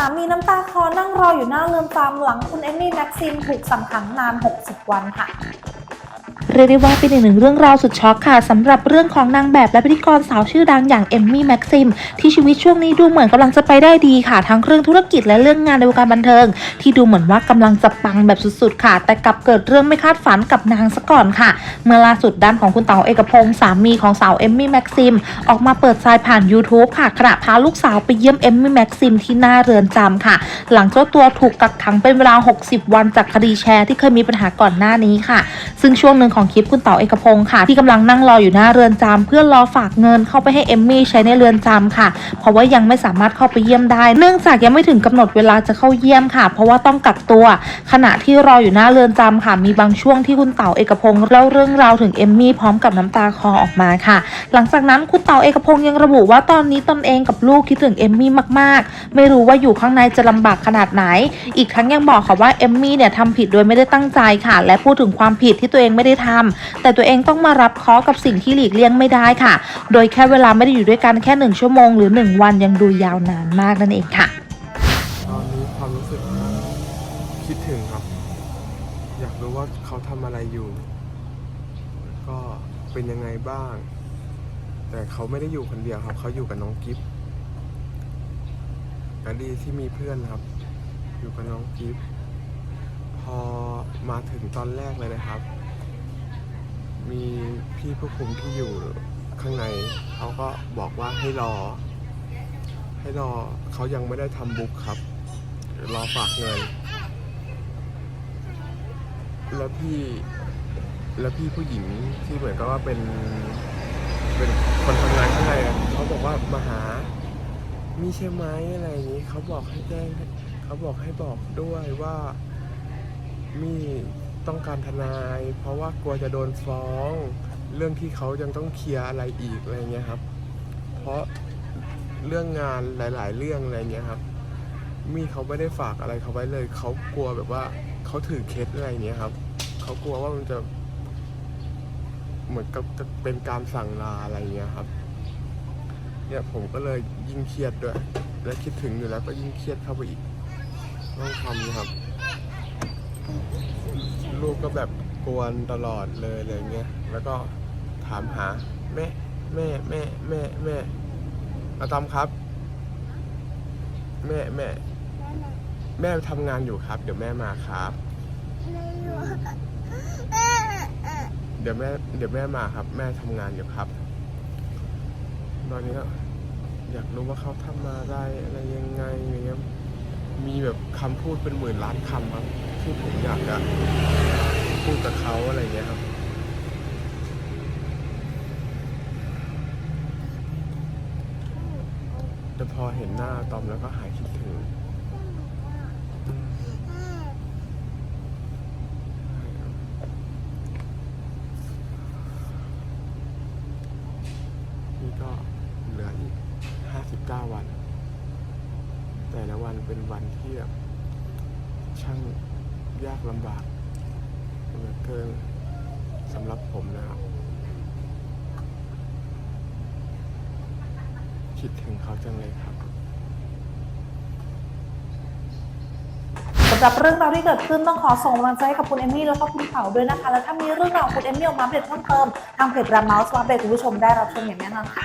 สามีน้ำตาคลอนั่งรออยู่หน้าเรือนจำหลังคุณเอมมี่แม็กซิมถูกสั่งขังนาน 60 วันค่ะ รียกได้ว่าเป็นอีกหนึ่งเรื่องราวสุดช็อกค่ะสำหรับเรื่องของนางแบบและพิธีกรสาวชื่อดังอย่างเอมมี่แม็กซิมที่ชีวิตช่วงนี้ดูเหมือนกำลังจะไปได้ดีค่ะ ทั้งเรื่องธุรกิจและเรื่องงานในวงการบันเทิง ที่ดูเหมือนว่ากำลังจะปังแบบสุดๆค่ะ แต่กลับเกิดเรื่องไม่คาดฝันกับนางซะก่อนค่ะ เมื่อล่าสุดด้านของคุณเต๋าเอกพงศ์สามีของสาวเอมมี่แม็กซิมออกมาเปิดใจผ่าน YouTube ค่ะขณะพาลูกสาวไปเยี่ยมเอมมี่แม็กซิมที่หน้าเรือนจำค่ะ หลังเจ้าตัวถูกกักขังเป็นเวลา 60 วันจากคดีแชร์ที่เคยมีปัญหาก่อนหน้านี้ค่ะ ซึ่งช่วงหนึ่งของคลิปคุณเต๋าเอกพงศ์ค่ะ ที่กำลังนั่งรออยู่หน้าเรือนจำเพื่อรอฝากเงินเข้าไปให้เอมมี่ใช้ในเรือนจำค่ะ เพราะว่ายังไม่สามารถเข้าไปเยี่ยมได้ เนื่องจากยังไม่ถึงกำหนดเวลาจะเข้าเยี่ยมค่ะ เพราะว่าต้องกักตัว ขณะที่รออยู่หน้าเรือนจำค่ะ มีบางช่วงที่คุณเต๋าเอกพงศ์เล่าเรื่องราวถึงเอมมี่พร้อมกับน้ำตาคลอออกมาค่ะ หลังจากนั้นคุณเต๋าเอกพงศ์ยังระบุว่าตอนนี้ตนเองกับลูกคิดถึงเอมมี่มากๆ ไม่รู้ว่าอยู่ข้างในจะลำบากขนาดไหน อีกทั้งยังบอกค่ะว่าเอมมี่เนี่ยทำผิดโดยไม่ได้ตั้งใจค่ะ และพูดถึงความผิดที่ตัวเองไม่ได้ทำแต่ตัวเองต้องมารับเคาะกับสิ่งที่หลีกเลี่ยงไม่ได้ค่ะ โดยแค่เวลาไม่ได้อยู่ด้วยกันแค่หนึ่งชั่วโมงหรือหนึ่งวันยังดูยาวนานมากนั่นเองค่ะตอนนี้ความรู้สึกคิดถึงครับ อยากรู้ว่าเขาทำอะไรอยู่ ก็เป็นยังไงบ้าง แต่เขาไม่ได้อยู่คนเดียวครับ เขาอยู่กับน้องกิฟต์ก็ดีที่มีเพื่อนครับ อยู่กับน้องกิฟต์พอมาถึงตอนแรกเลยนะครับ มีพี่ผู้คุมที่อยู่ข้างในเขาก็บอกว่าให้รอ ให้รอเขายังไม่ได้ทำบุ๊กครับ รอฝากเงิน แล้วพี่แล้วพี่ผู้หญิงที่เหมือนกับว่าเป็นเป็นคนทำงานข้างในเขาบอกว่ามาหา มีใช่ไหมอะไรอย่างนี้เขาบอกให้แจ้งเขาบอกให้บอกด้วยว่ามี ต้องการทนาย เพราะว่ากลัวจะโดนฟ้อง เรื่องที่เขายังต้องเคลียร์อะไรอีกอะไรเงี้ยครับ เพราะเรื่องงานหลาย ๆ เรื่องอะไรเงี้ยครับ มีเขาไม่ได้ฝากอะไรเขาไว้เลย เขากลัวแบบว่าเขาถือเคสอะไรเงี้ยครับ เขากลัวว่ามันจะเหมือนกับจะเป็นการสั่งลาอะไรเงี้ยครับ เนี่ยผมก็เลยยิ่งเครียดด้วย และคิดถึงอยู่แล้วก็ยิ่งเครียดเข้าไปอีกต้องทำนะครับ ลูกก็แบบกวนตลอดเลยอะไรเงี้ย แล้วก็ถามหาแม่แม่แม่แม่แม่อาตอมครับ แม่แม่ แม่ทำงานอยู่ครับ เดี๋ยวแม่มาครับ เดี๋ยวแม่ เดี๋ยวแม่มาครับ แม่ทำงานอยู่ครับ ตอนนี้ก็อยากรู้ว่าเขาทำมาได้อะไรยังไงอย่างเงี้ยมีแบบคำพูดเป็นหมื่นล้านคำครับที่ผมอยากจะูดกับเขาอะไรเงี้ยครับ แต่พอเห็นหน้าตอมแล้วก็หายคิดถึงนี่ก็เหลืออีก59วัน แต่ละวันเป็นวันที่แบบช่างยากลำบาก เหลือเกินสำหรับผมนะครับ คิดถึงเขาจังเลยครับสำหรับเรื่องราวที่เกิดขึ้นต้องขอส่งกำลังใจให้กับคุณเอมมี่แล้วก็คุณเต๋าด้วยนะคะ และถ้ามีเรื่องราวของคุณเอมมี่ออกมาอัปเดเพิ่มเติมทางเพจรมเมาส์มาเดคุณผู้ชมได้รับชมอย่างแน่นอนค่ะ